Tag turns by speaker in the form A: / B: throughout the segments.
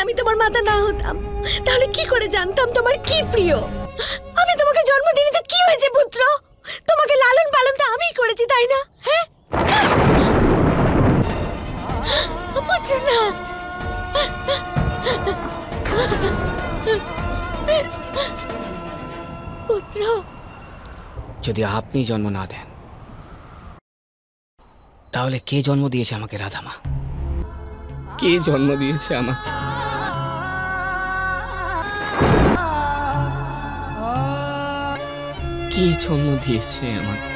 A: আমি তোমার মাতা না হতাম। তাহলে কি করে জানতাম তোমার কি প্রিয়? আমি তোমাকে জন্ম তো কি হয়েছে পুত্র? তোমাকে লালন পালন তো আমিই করেছি তাই না? হ্যাঁ? পুত্র না। পুত্র।
B: যদি আপনি জন্ম না দেন তাহলে কে জন্ম দিয়েছে আমাকে রাধামা? কে জন্ম দিয়েছে আমাকে? কে জন্ম দিয়েছে আমাকে?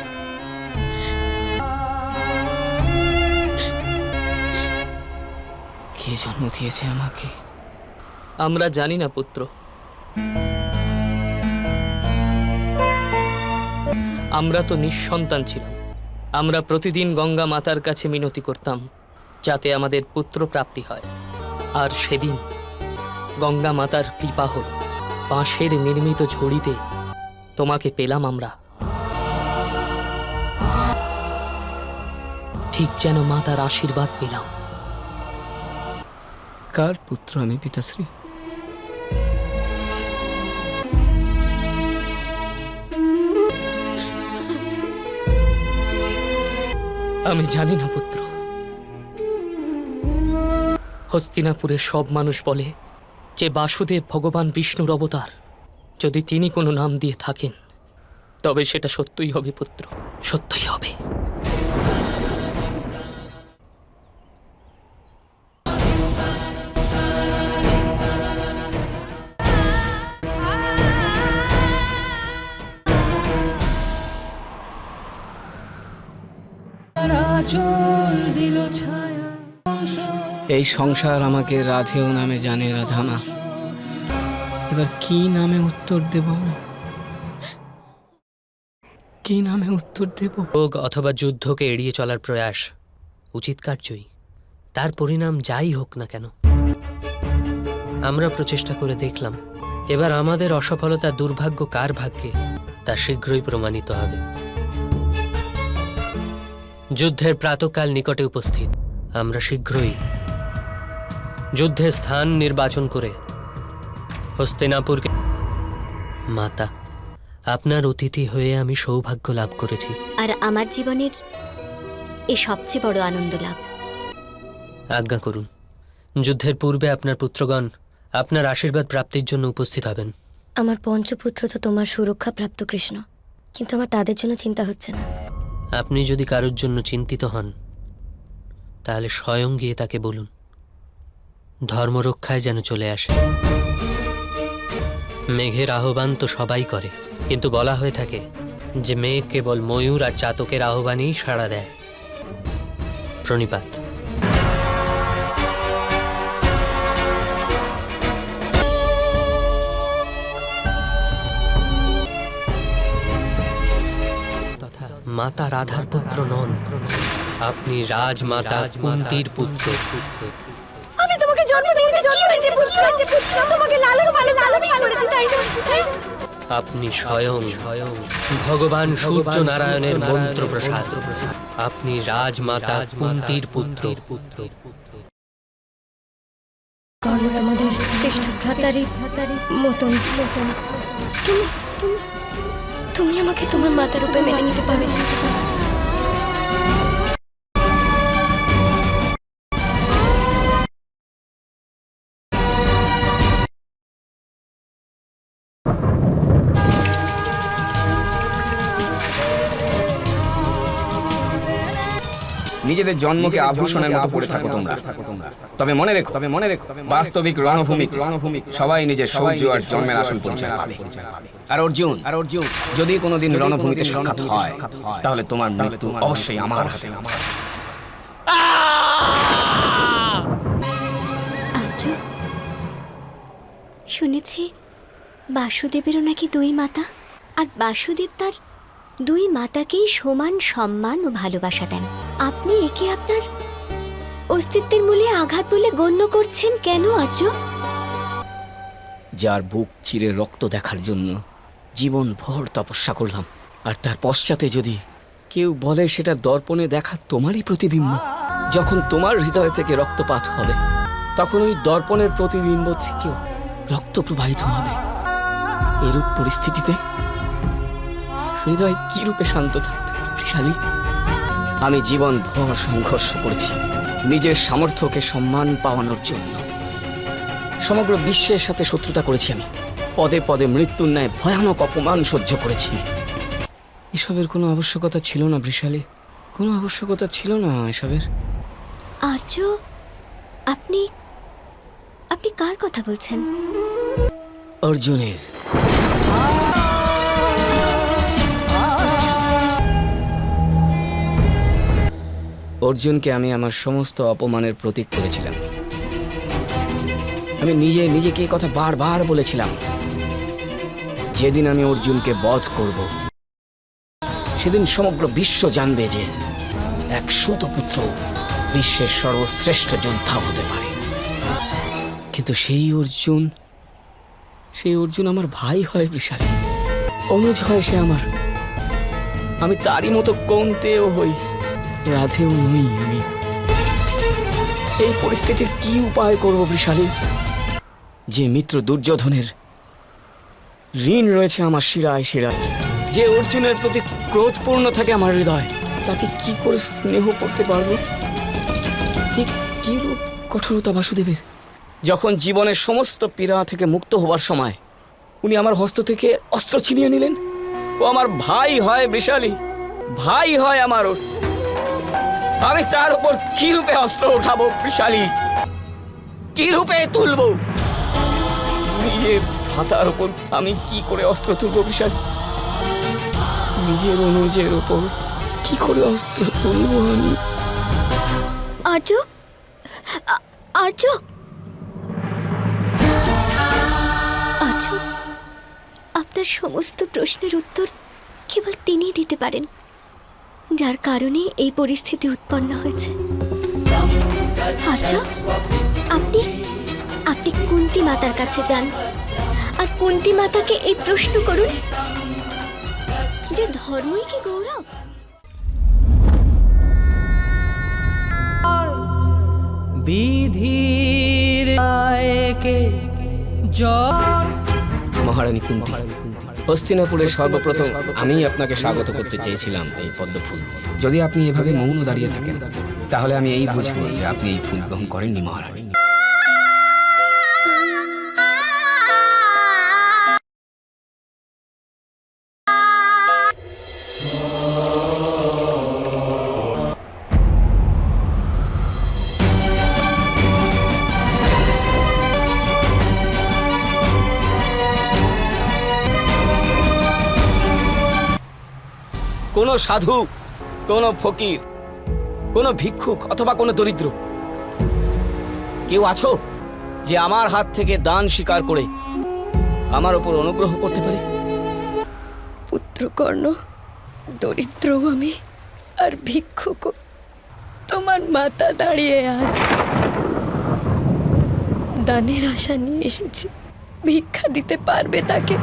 B: কে জন্ম দিয়েছে আমাকে?
C: আমরা জানি না, পুত্র। আমরা তো নিঃসন্তান ছিলাম। আমরা প্রতিদিন গঙ্গা মাতার কাছে মিনতি করতাম, যাতে আমাদের পুত্র প্রাপ্তি হয়। আর সেদিন গঙ্গা মাতার কৃপা হল, বাঁশের নির্মিত ঝুড়িতে তোমাকে পেলাম আমরা। ঠিক যেন মাতার আশীর্বাদ পেলাম।
B: কার পুত্র আমি পিতাশ্রী?
C: আমি জানি না পুত্র। হস্তিনাপুরের সব মানুষ বলে যে বাসুদেব ভগবান বিষ্ণুর অবতার। যদি তিনি কোনো নাম দিয়ে থাকেন, তবে সেটা সত্যই হবে, পুত্র। সত্যই হবে।
B: এই সংসার আমাকে রাধেও নামে জানে রাধামা। এবার কি নামে উত্তর দেব আমি? কি নামে উত্তর দেব?
C: রোগ অথবা যুদ্ধকে এড়িয়ে চলার প্রয়াস উচিত কার্যই। তার পরিণাম যাই হোক না কেন। আমরা প্রচেষ্টা করে দেখলাম, এবার আমাদের অসফলতা দুর্ভাগ্য কার ভাগ্যে তা শীঘ্রই প্রমাণিত হবে। যুদ্ধের প্রাতকাল নিকটে উপস্থিত। আমরা শীঘ্রই যুদ্ধের স্থান নির্বাচন করে হস্তিনাপুরকে। মাতা আপনার অতিথি হয়ে আমি সৌভাগ্য লাভ করেছি।
D: আর আমার জীবনের এ সবচেয়ে বড় আনন্দ লাভ।
C: আজ্ঞা করুন যুদ্ধের পূর্বে আপনার পুত্রগণ আপনার আশীর্বাদ প্রাপ্তির জন্য উপস্থিত হবেন।
A: আমার পঞ্চপুত্র তো তোমার সুরক্ষা প্রাপ্ত কৃষ্ণ কিন্তু আমার তাদের জন্য চিন্তা হচ্ছে না।
C: আপনি যদি কারোর জন্য চিন্তিত হন তাহলে স্বয়ং গিয়ে তাকে বলুন ধর্মরক্ষায় যেন চলে আসে। মেঘের আহ্বান তো সবাই করে, কিন্তু বলা হয়ে থাকে যে মেঘ কেবল ময়ূর আর চাতকের আহ্বানেই সাড়া দেয়। প্রণিপাত। মাতা রাধার পুত্র নন, আপনি রাজমাতা কুন্তির পুত্র। আপনি স্বয়ং স্বয়ং ভগবান সূর্য নারায়ণের মন্ত্র প্রসাদ আপনি রাজমাতা কুন্তির পুত্র। পুত্র
A: কর্ম তোমাদের শ্রেষ্ঠ ভ্রাতারি মতন। মতন তুমি তুমি তুমি আমাকে তোমার মাতার রূপে মেনে নিতে পারবে
B: নিজেদের জন্মকে আভূষণের মতো পড়ে থাকো তোমরা। তবে মনে রেখো তবে মনে রেখো বাস্তবিক রণভূমি রণভূমি সবাই নিজের সৌর্য আর জন্মের আসল পরিচয় পাবে। আর অর্জুন আর অর্জুন যদি কোনোদিন রণভূমিতে সাক্ষাৎ হয় তাহলে তোমার মৃত্যু অবশ্যই আমার হাতে।
D: শুনেছি বাসুদেবেরও নাকি দুই মাতা আর বাসুদেব তার দুই মাতাকেই সমান সম্মান ও ভালোবাসা দেন। আপনি একে আপনার অস্তিত্বের মূলে আঘাত বলে গণ্য করছেন কেন, আর্য?
B: যার বুক চিরে রক্ত দেখার জন্য জীবন ভর তপস্যা করলাম। আর তার পশ্চাতে যদি কেউ বলে সেটা দর্পণে দেখা তোমারই প্রতিবিম্ব, যখন তোমার হৃদয় থেকে রক্তপাত হবে, তখন ওই দর্পণের প্রতিবিম্ব থেকেও রক্ত প্রবাহিত হবে। এরূপ পরিস্থিতিতে হৃদয় কি রূপে শান্ত থাকতে বৃষালী আমি জীবন ভর সংঘর্ষ করেছি নিজের সামর্থ্যকে সম্মান পাওয়ানোর জন্য। সমগ্র বিশ্বের সাথে শত্রুতা করেছি আমি। পদে পদে মৃত্যুর ন্যায় ভয়ানক অপমান সহ্য করেছি। এসবের কোনো আবশ্যকতা ছিল না বৃষালী কোনো আবশ্যকতা ছিল না এসবের।
D: আর্য আপনি আপনি কার কথা বলছেন?
B: অর্জুনের। অর্জুনকে আমি আমার সমস্ত অপমানের প্রতীক করেছিলাম। আমি নিজে নিজেকে কথা বারবার বলেছিলাম, যেদিন আমি অর্জুনকে বধ করব, সেদিন সমগ্র বিশ্ব জানবে যে এক সুতপুত্র বিশ্বের সর্বশ্রেষ্ঠ যোদ্ধা হতে পারে। কিন্তু সেই অর্জুন সেই অর্জুন আমার ভাই হয় বিশালী। অনুজ হয় সে আমার। আমি তারই মতো কমতেও হই। রাধেও নই আমি। এই পরিস্থিতির কি উপায় করব বৃষালী যে মিত্র দুর্যোধনের ঋণ রয়েছে আমার শিরায় শিরায়, যে অর্জুনের প্রতি ক্রোধপূর্ণ থাকে আমার হৃদয়, তাকে কি করে স্নেহ করতে পারব? এ কি কঠোরতা বাসুদেবের? যখন জীবনের সমস্ত পীড়া থেকে মুক্ত হবার সময় উনি আমার হস্ত থেকে অস্ত্র ছিনিয়ে নিলেন। ও আমার ভাই হয় বিশালী, ভাই হয় আমার। আমি তার উপর কি রূপে অস্ত্র উঠাবো বৃষালী কি রূপে তুলবো? নিজের হাতার উপর আমি কি করে অস্ত্র তুলবো বৃষালী নিজের অনুজের উপর কি করে অস্ত্র তুলবো আমি?
D: আর্য? আর্য, আপনার সমস্ত প্রশ্নের উত্তর কেবল তিনিই দিতে পারেন। যার কারণে এই পরিস্থিতি উৎপন্ন হয়েছে। আর্য আপনি আপনি কুন্তি মাতার কাছে যান। আর কুন্তি মাতাকে এই প্রশ্ন করুন যে ধর্মই কি গৌরব?
E: বিধির আয়কে জ্বর
B: মহারানী কুন্তি। হস্তিনাপুরের সর্বপ্রথম আমি আপনাকে স্বাগত করতে চেয়েছিলাম এই পদ্ম ফুল যদি আপনি এভাবে মৌন দাঁড়িয়ে থাকেন তাহলে আমি এই বুঝব যে আপনি এই ফুল গ্রহণ করেননি মহারানী। কোনো সাধু, কোনো ফকির, কোনো ভিক্ষুক অথবা কোনো দরিদ্র। কেউ আছো যে আমার হাত থেকে দান স্বীকার করে আমার ওপর অনুগ্রহ করতে পারে?
A: পুত্রকর্ণ দরিদ্র আমি, আর ভিক্ষুক তোমার মাতা দাঁড়িয়ে আজ দানের আশা নিয়ে এসেছি। ভিক্ষা দিতে পারবে তাকে।